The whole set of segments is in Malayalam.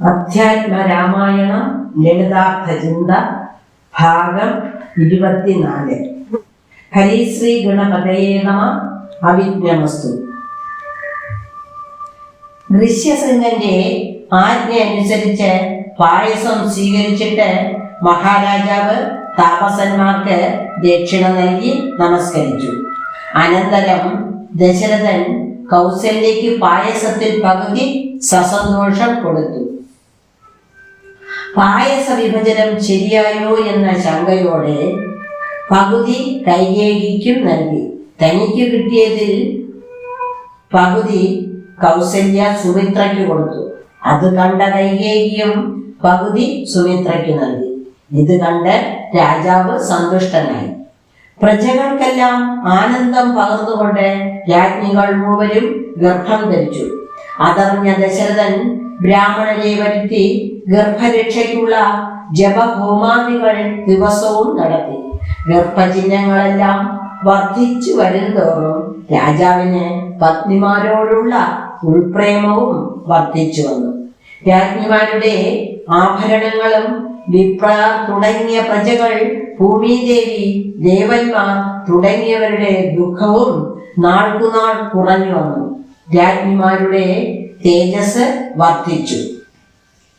അധ്യാത്മ രാമായണം ലളിതാർത്ഥ ചിന്ത ഭാഗം ഇരുപത്തിനാല്. ഹരിശ്രീ ഗണപതയേ നമ. അവിജ്ഞമസ്തു ഋഷ്യസിംഗന്റെ ആജ്ഞ അനുസരിച്ച് പായസം സ്വീകരിച്ചിട്ട് മഹാരാജാവ് താപസന്മാർക്ക് ദക്ഷിണ നൽകി നമസ്കരിച്ചു. അനന്തരം ദശരഥൻ കൗസല്യയ്ക്ക് പായസത്തിൽ പകുതി സസന്തോഷം കൊടുത്തു. പായസ വിഭജനം ശരിയായോ എന്ന ശങ്കയോടെ പകുതി കൈകേടിക്കും നൽകി. തനിക്ക് കിട്ടിയതിൽ പകുതി കൗസല്യ സുമിത്രയ്ക്ക് കൊടുത്തു. അത് കണ്ട കൈകേകിയും പകുതി സുമിത്രയ്ക്ക് നൽകി. ഇത് കണ്ട് രാജാവ് സന്തുഷ്ടനായി. പ്രജകൾക്കെല്ലാം ആനന്ദം പകർന്നുകൊണ്ട് രാജ്ഞികൾ മൂവരും ഗർഭം ധരിച്ചു. അതറിഞ്ഞ ദശരഥൻ ബ്രാഹ്മണരെ വരുത്തി ഗർഭരക്ഷയ്ക്കുള്ള ജപഹോമാദികൾ ദിവസവും നടത്തി. ഗർഭചിഹ്നങ്ങളെല്ലാം വർദ്ധിച്ചു വരുന്തോറും രാജാവിന് പത്നിമാരോടുള്ള ഉൾപ്രേമവും വർദ്ധിച്ചു വന്നു. രാജ്ഞിമാരുടെ ആഭരണങ്ങളും വിപ്ര തുടങ്ങിയ പ്രജകൾ ഭൂമിദേവി ദേവന്മാർ തുടങ്ങിയവരുടെ ദുഃഖവും നാൾക്കുനാൾ കുറഞ്ഞു വന്നു. രാജ്ഞിമാരുടെ തേജസ് വർദ്ധിച്ചു.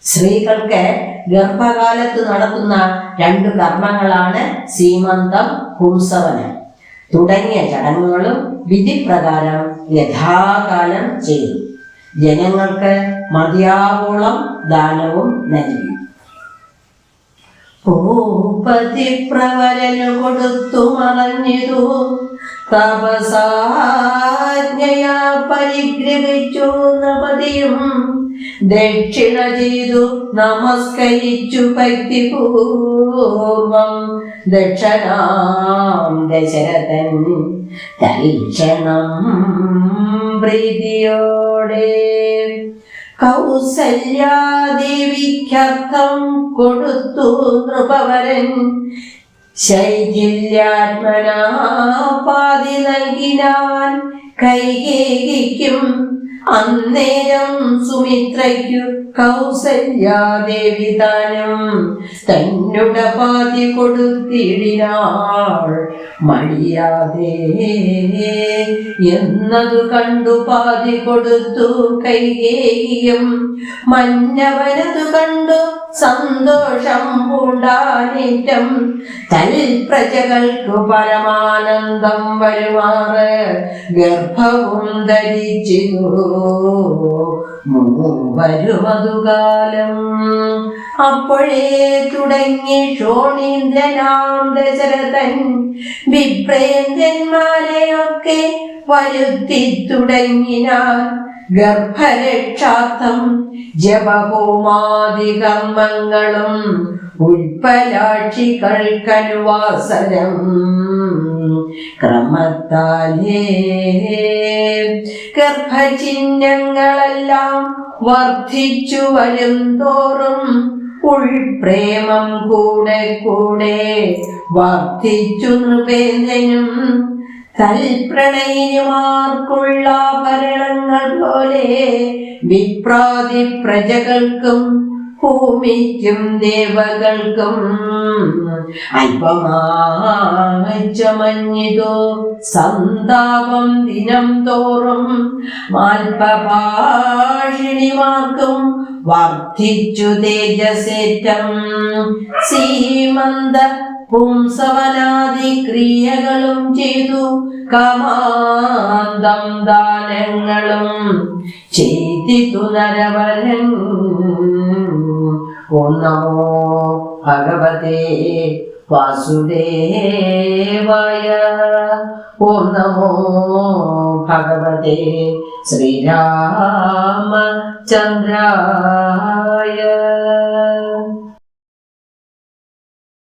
സ്ത്രീകൾക്ക് ഗർഭകാലത്ത് നടത്തുന്ന രണ്ട് കർമ്മങ്ങളാണ് സീമന്തം പുംസവനം തുടങ്ങിയ ചടങ്ങുകളും വിധിപ്രകാരം യഥാകാലം ചെയ്തു. ജനങ്ങൾക്ക് മതിയാവോളം ദാനവും നൽകി. ഭൂപതി പ്രവരനു കൊടുത്തു മറഞ്ഞിതു തപസാജ്ഞയാ പരിഗ്രഹിച്ചു നപതിയും. ദക്ഷിണ ചെയ്തു നമസ്കരിച്ചു ഭക്തിപൂർവം. ദക്ഷണാം ദശരഥൻ തൽക്ഷണം പ്രീതിയോടെ കൗസല്യാദേവിക്കർത്ഥം കൊടുത്തു നൃപവരൻ. ശൈഥില്യാത്മനാ പാതി നൽകിനാൻ കൈകേകിക്കും. അന്നേരം സുമിത്രയ്ക്കു കൗസല്യാദേവി താനും തന്നുട പാതി കൊടുത്തിടിനാൾ. മടിയാതെ എന്നതു കണ്ടു പാതി കൊടുത്തു കൈകേയും. മന്നവനതു കണ്ടു സന്തോഷം പൂണ്ടാനേറ്റം. തൽ പ്രജകൾക്കു പരമാനന്ദം വരുമാറ്. ഗർഭവും ധരിച്ചിരു മൂവരുമതുകാലം അപ്പോഴേ തുടങ്ങി ക്ഷോണീന്ദ്രനാം ദശരഥൻ വിപ്രേന്ദ്രന്മാരെയൊക്കെ വരുത്തി തുടങ്ങിനാൻ ഗർഭരക്ഷാർത്ഥം ജപഹോമാദി കർമ്മങ്ങളും ഉൽപ്പലാക്ഷികൾക്കനുവാസനം. ക്രമത്താലേ ഗർഭചിഹ്നങ്ങളെല്ലാം വർദ്ധിച്ചു വരും തോറും ഉൾപ്രേമം കൂടെ കൂടെ വർദ്ധിച്ചു നൃപേന്ദ്രനും തൽപ്രണയിനിമാർക്കുള്ള ഭരണങ്ങൾ പോലെ വിപ്രാതി പ്രജകൾക്കും ഭൂമിക്കും ദേവകൾക്കും അല്പമാച്ചമഞ്ഞിതോ സന്താപം ദിനം തോറും മാൽപഭാഷിണിമാർക്കും വർദ്ധിച്ചു തേജസേറ്റം. സീമന്ത പുംസവനാദി ക്രിയകളും ചെയ്തു. കമാന്തം ദാനങ്ങളും ചെയ്തിതു നരവരൻ. ഓം നമോ ഭഗവതേ വാസുദേവായ. ഓം നമോ ഭഗവതേ ശ്രീരാമചന്ദ്രായ.